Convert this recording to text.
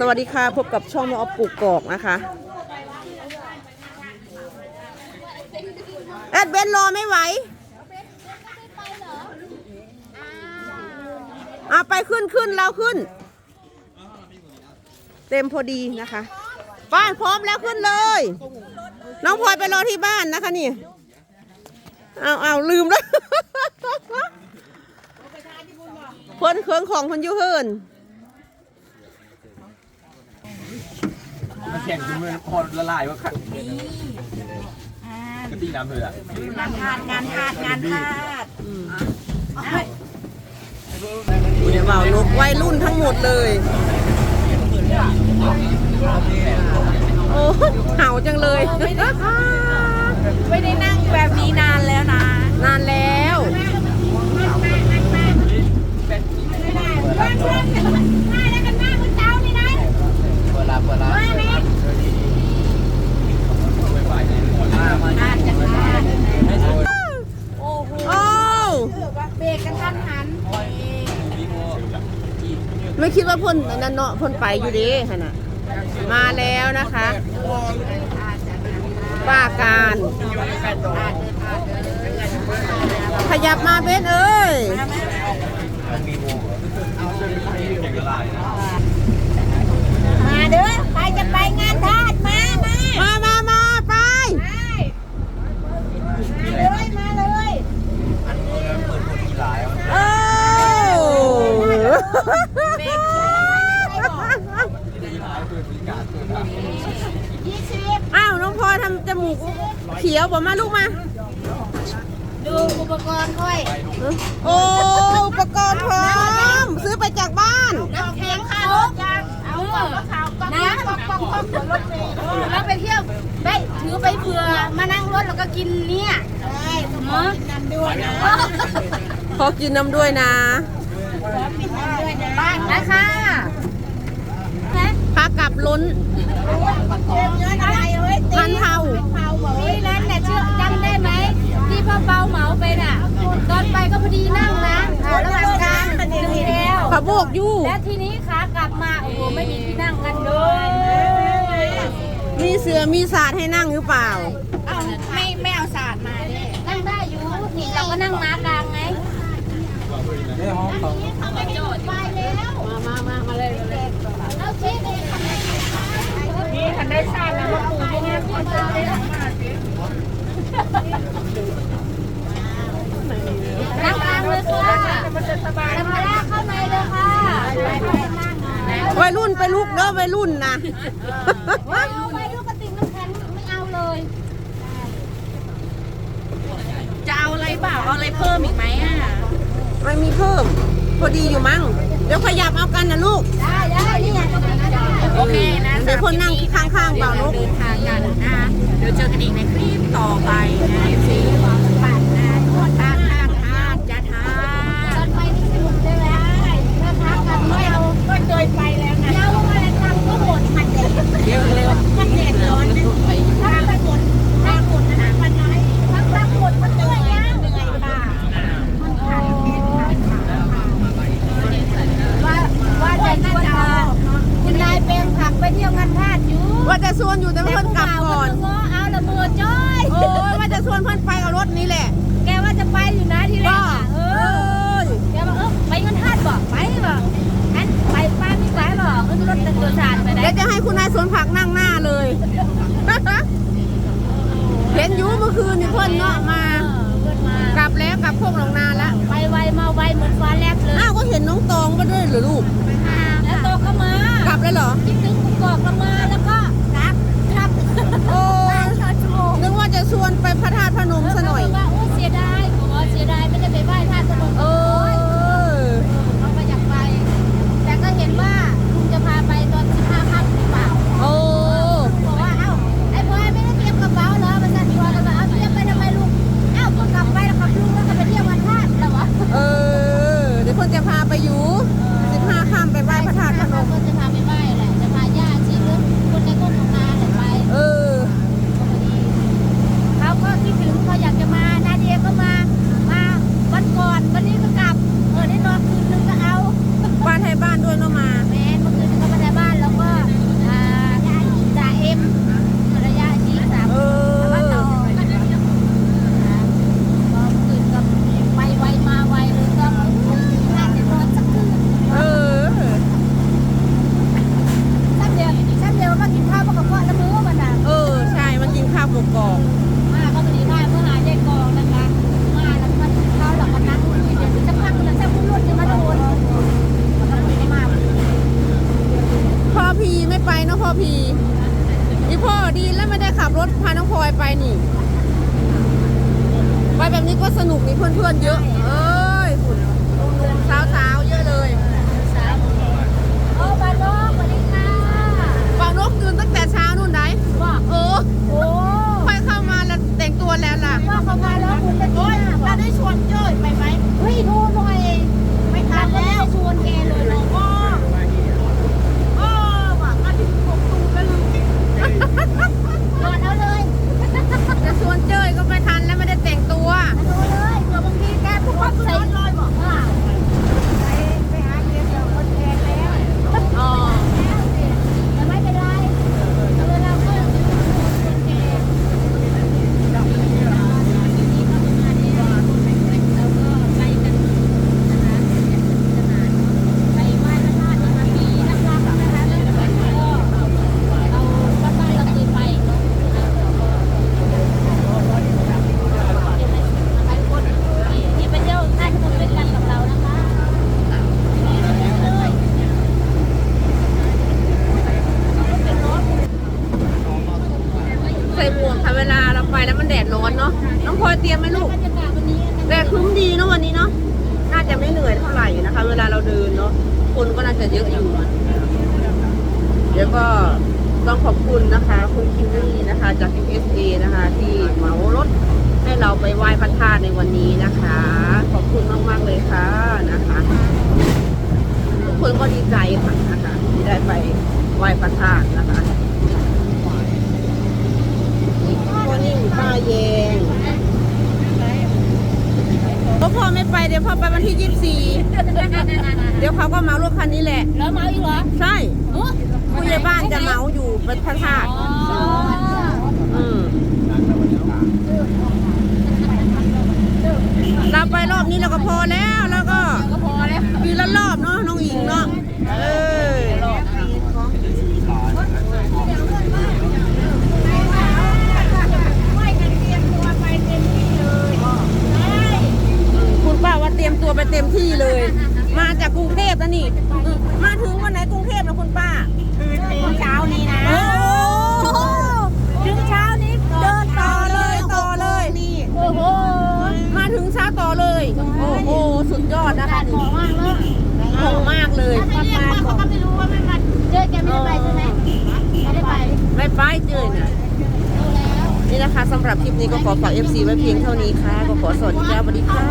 สวัสดีค่ะพบกับช่องแม่อปลูกกอกนะคะแอดเบนรอไม่ไหวอะไปขึ้นขึ้นเราขึ้น เต็มพอดีนะคะบ้านพร้อมแล้วขึ้นเลย น้องพลอยไปรอที่บ้านนะคะนี่เอาเอาลืมแล้วเพิ่นเครื่องของเพิ่นอยูเฮิน มา แข่งจนมันพอละลายว่าขัดก็ตีน้ำเลยอะงานทาดงานทาดงานทาดเนี่ยเบาลูกวัยรุ่นทั้งหมดเลย โอ้เห่าจังเลย ไม่ได้นั่งแบบนี้นานแล้วนะ นานแล้วเวลาเวลา โอ้โห โอ้ เบรกกันทันหัน ไม่คิดว่า พ่นนั่นเนาะพ่นไปอยู่ดีขนาดมาแล้วนะคะป้าการขยับมาเบนเอ้ยมาเด้อไปจะไปงานท่า มามามาไป ไปมาเลยมาเลย โอ้ เบรกยี่สิบ อ้าวน้องพลอยทำจมูกเขียว บอกมาลูกมา ดูอุปกรณ์ค่อยโอ้อุปกรณ์พร้อม ซื้อไปจากบ้าน น้ำแข็งค่ะรถยางเอากล่องข่าวกล่องน้ำกล่องกล่องกล่องรถเมล์แล้วไปเที่ยวไปถือไปเผื่อมานั่งรถแล้วก็กินเนี่ยใช่เนาะนั่นด้วยนะขอกินน้ำด้วยนะบ้านนะคะ พากลับล้นเงินอะไรเอ้ยพันเทานี่นั้นน่ะเชื่อจำได้ไหมที่พ่อเปาเหมาไปน่ะ ตอนไปก็พอดีนั่งนะระหว่างกลางถึงแล้วขบวกอยู่ แล้วทีนี้ขากลับมาโอ้โหไม่มีที่นั่งกันเลยมีเสือมีศาสตร์ให้นั่งหรือเปล่าเอาไม่ไม่เอาศาสตร์มาดินั่งได้อยู่นี่เราก็นั่งม้ากลางไงได้ห้องเขาไปแล้วมามามามาเลยมาเลยเอาชี้เลยนี่ทัน ได้ทราบนะว่าปู่ที่นี่คนจะได้นั่งกลางเลยค่ะมันจะสบายมาลากเข้าในเลยค่ะวัยรุ่นไปลูกเด้อวัยรุ่นนะเอาไปลูกกระติกน้ำแข็งไม่เอาเลย จะเอาอะไรเปล่าเอาอะไรเพิ่มอีกไหมอะไม่มีเพิ่ม พอดีอยู่มั้ง เดี๋ยวขยับเอากันนะลูก ได้ได้นี่ไง โอเคนะเดี๋ยวคนนั่งข้างๆเปล่าลูกเดินทางกันนะเดี๋ยวเจอกันอีกในคลิปต่อไปนะซีปั่นนะทอดทางทางทางจะทานตอนไปนี่สนุกใช่ไหมถ้าทักกันไม่เอาก็เคยไปแล้วนะแล้วอะไรทำก็หมดมันเด็ดเร็วเร็วมันเด็ดร้อนนะถ้าไปหมดถ้าหมดนะมันน้อยถ้าถ้าหมดมันเหนื่อยนะเหนื่อยค่ะว่าว่าจะน่าจะคุณนายเปลงผักไปเที่ยวงานทาดอยู่ ว่าจะชว นอยู่แต่เพื่อนกลับก่อนเอาละมือจ้อย โอ้ยว่าจะชวนเพื่อนไปกับรถนี้แหละแกว่าจะไปอยู่นะที่แรก็กอะเอเออ้ยแกบอกเออไปงานทาดบอกไปบอกอันไปป้าไม่ไปหรอกเออรถเป็นตัวชาญไปไหนเดี๋ยวจะให้คุณนายสวนผักนั่งหน้าเลย เห็นอยู่เมื่อคืนนี่เพื่อนเนาะมา เพื่อนมากลับแล้วกลับพวกหนองนาแล้ว ไปไวมาไวเหมือนฟ้าแลบเลย อ้าวก็เห็นน้องตองมาด้วยเหรือลูก แล้วโตก็มาก ลับแล้วเหรอ คิดถึงกุกอกก็มาแล้วก็ครับครับ โอ้ย ชอชั่วโมง นึกว่าจะชวนไปพระธาตุพนมซะหน่อย ว่าโอ้เสียดายผมว่าเสียดายไม่ได้ไปไหว้ท่านพนม เออ เขาก็อยากไป แต่ก็เห็นว่าคุณจะพาไปตอน15ค่ำหรือเปล่า โอ้ บอกว่า เอ้า ไอ้บอยไม่ได้เตรียมกระเป๋าเหรอมันสั่นชวนกันว่าเอาเตรียมไปทำไมลุง เอ้าก็กลับไปแล้วขับลุงแล้วก็ไปเที่ยววันธาตุแล้ววะ เออ เดี๋ยวเพื่อนจะพาไปอยู่สิบห้าค่ำไปไหว้พระธาตุพนม ก็จะพาไปไหว้แหละแต่ พี อีพ่อดีแล้วไม่ได้ขับรถพาน้องพลอยไปนี่ ไปแบบนี้ก็สนุกนี่เพื่อนๆเยอะ เออคุณหนุ่มๆสาวๆเยอะเลย โอ้บาโลสวัสดีค่ะ ฝั่งนกตื่นตั้งแต่เช้านู่นไหน ว่า เออ โอ้ ค่อยเข้ามาแล้วแต่งตัวแล้วล่ะ ว่าเขามาแล้วคุณจะ โอ๊ย เรา เรา ได้ ได้ชวนเจ้ยไปไหม เฮ้ยดูหน่อย ไม่ทันแล้วชวนแกเลยเราก็ เออว่ะมาถึงหกตูไปเลย ก่อนเอาเลย จะชวนเจ้ยก็ไม่ทันแล้วไม่ได้แต่งตัว ดูเลยเผื่อบางทีแกทุกคนใส่ลอยบอกว่าไปไปหาเกียร์เดี๋ยวคนแทนแล้ว อ๋อ แต่ไม่เป็นไรเอาเลยเราก็คนแกเราก็ไปกันนะคะไปไหว้พระธาตุมาปีนะคะนะคะแล้วก็เราก็ตั้งเราเคยไปเนาะนี่ไปเที่ยวใต้ถนนด้วยกันกับเรานะคะ ใส่หมวกค่ะเวลาเราไปแล้วมันแดดร้อนเนาะ น้ อยเตรียมไหมลูกแดดครึ้มดีเนาะวันนี้เนาะน่าจะไม่เหนื่อยเท่าไหร่นะคะ เวลาเราเดินเนาะคนก็น่าจะเยอะอยู่ เดี๋ยวก็ต้องขอบคุณนะคะ คุณคิวรี่นะคะ จาก USA นะคะ ที่เหมารถให้เราไปไหว้พระธาตุในวันนี้นะคะ ขอบคุณมากๆเลยค่ะนะคะ ทุกคนก็ดีใจค่ะนะคะ ที่ได้ไปไหว้พระธาตุนะคะพ่อนิ่งป้าแยง ไม่ไปเดี๋ยวพ่อไปวันที่ยี่สิบสี่เดี๋ยวเขาก็เหมารถคันนี้แหละ แล้วเมาอีกเหรอใช่ผู้ใหญ่บ้านจะเหมาอยู่เป็นพระธาตุอืมเราไปรอบนี้เราก็พอแล้วแล้วก็ก็พอแล้วปีละรอบเนาะน้องอิงเนาะเออ ไม่กันเตรียมตัวไปเต็มที่เลยใช่ คุณป้า ว่าเตรียมตัวไปเต็มที่เลย มาจากกรุงเทพแล้วนี่อืมมาถึงวันไหนกรุงเทพนะคุณป้าถึงเช้านี้นะโอ้ถึงเช้านี้เดินต่อเลยต่อเลยโอ้โหมาถึงเช้าต่อเลย โอ้โห สุดยอดนะคะเหมาะมากเลยเหมาะมากเลย ถ้าไม่เรียกมาเขาก็ไม่รู้ว่าไม่มาเจอแกไม่ได้ไปใช่ไหมไม่ได้ไปไม่ไปเจอนะดูแล้วนี่นะคะสำหรับคลิปนี้ก็ขอฝาก FC ไว้เพียงเท่านี้ค่ะ ก็ขอสวัสดีจ้าสวัสดีค่ะ